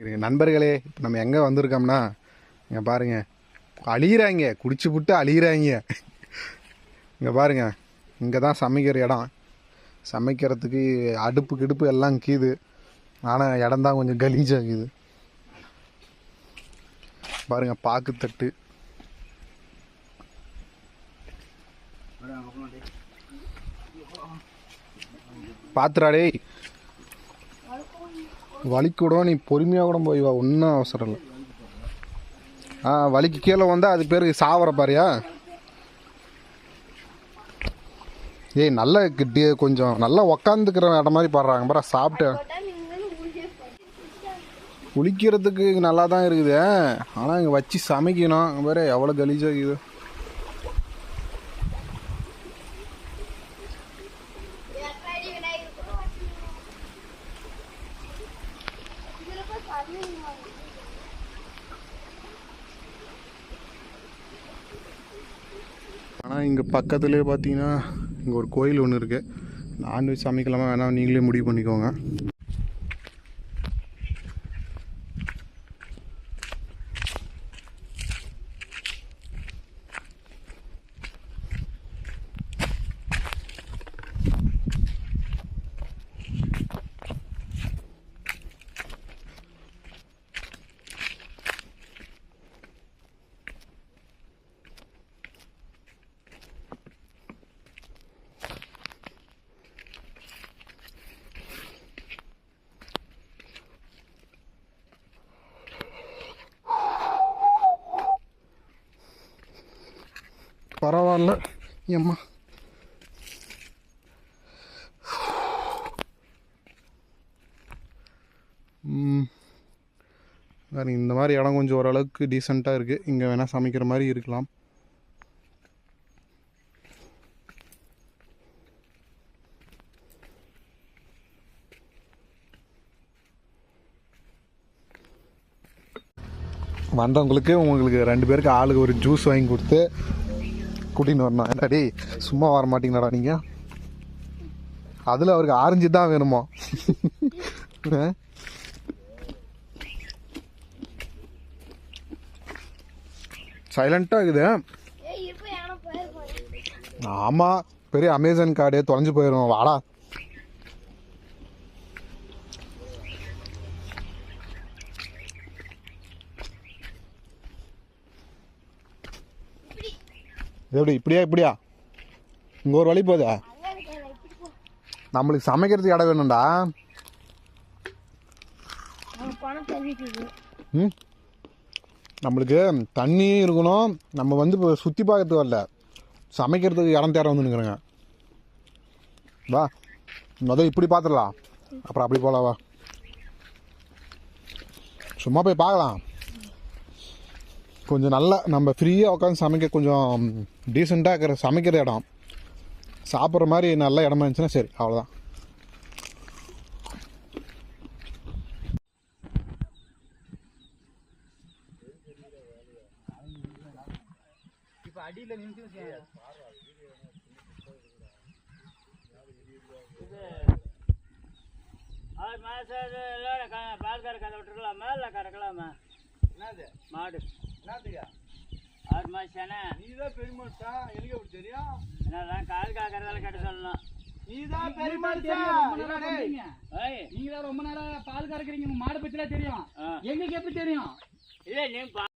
இருங்க நண்பர்களே இப்போ நம்ம எங்கே வந்திருக்கோம்னா இங்கே பாருங்க. அழியிறாங்க. குடிச்சு புட்டு அழியிறாங்க. இங்கே பாருங்க. இங்கே தான் சமைக்கிற இடம். சமைக்கிறதுக்கு அடுப்பு கிடுப்பு எல்லாம் கீது. ஆனால் இடம் தான் கொஞ்சம் கலீஜாகுது பாருங்க பாக்குத்தட்டு. பாத்திராடே வலிக்கு கூட நீ பொறுமையாக கூட போய் வா ஒன்றும் அவசரம் இல்லை. ஆ வலிக்கு கீழே வந்தால் அது பேர் சாவர பாரியா? ஏய் நல்ல கிட்டி கொஞ்சம் நல்லா உக்காந்துக்கிற இடம் மாதிரி பாடுறாங்க பாரா சாப்பிட்டேன். குளிக்கிறதுக்கு நல்லா தான் இருக்குது ஆனால் இங்கே வச்சு சமைக்கணும் அங்கே பாரு எவ்வளோ கலீஜாக இருக்குது ஆனால் இங்கே பக்கத்துலேயே பார்த்தீங்கன்னா இங்கே ஒரு கோயில் ஒன்று இருக்குது நான்வெஜ் சமைக்கலாமா வேணாம் நீங்களே முடிவு பண்ணிக்கோங்க. பரவாயில்ல. ஏம்மா. பாருங்க இந்த மாதிரி இடம் கொஞ்சம் ஓரளவுக்கு டீசெண்டாக இருக்குது இங்கே வேணால் சமைக்கிற மாதிரி இருக்கலாம். வந்தவங்களுக்கு உங்களுக்கு ரெண்டு பேருக்கு ஆளுக்கு ஒரு ஜூஸ் வாங்கி கொடுத்து கூட்டின்னு வரணும். டேய் சும்மா வர மாட்டீங்களாடா நீங்கள் அதில் அவருக்கு ஆரஞ்சு தான் வேணுமா? சைலண்ட்டாக இருக்குது. ஆமாம் பெரிய அமேசான் கார்டு தொலைஞ்சு போயிடும் வாடா. எப்படி இப்படியா இப்படியா? இங்கே ஒரு வழி போதா நம்மளுக்கு சமைக்கிறதுக்கு இடம் வேணும்டா. ம்? நம்மளுக்கு தண்ணியும் இருக்கணும். நம்ம வந்து இப்போ சுற்றி பார்க்கறதுக்கு வரல. சமைக்கிறதுக்கு இடம் தேட வந்து நிற்கிறேங்க வா முதல் இப்படி பார்த்துடலாம். அப்புறம் அப்படி போகலாம் வா. சும்மா போய் பார்க்கலாம். கொஞ்சம் நல்லா நம்ம ஃப்ரீயாக உட்காந்து சமைக்க கொஞ்சம் டீசெண்டாக இருக்கிற சமைக்கிற இடம். சாப்பிட்ற மாதிரி நல்ல இடமா இருந்துச்சுன்னா சரி அவ்வளோதான் அடியில் நின்று ஆறு பால்கார கதை விட்டுருக்கலாமா? இல்லை கறக்கலாமா? என்னது? மாடு. என்னதுயா ஆறு மாதம் சேனை நீ தான் பெருமாட்டா எனக்கு எப்படி தெரியும்? என்னதான் கால் காக்கிறதால கட்ட சொல்லணும் நீ தான் ஏய் நீங்க தான் ரொம்ப நேரம் பால் கறக்குறீங்க? மாடு பத்திலாம் தெரியும். எங்களுக்கு எப்படி தெரியும்? இல்லை நீ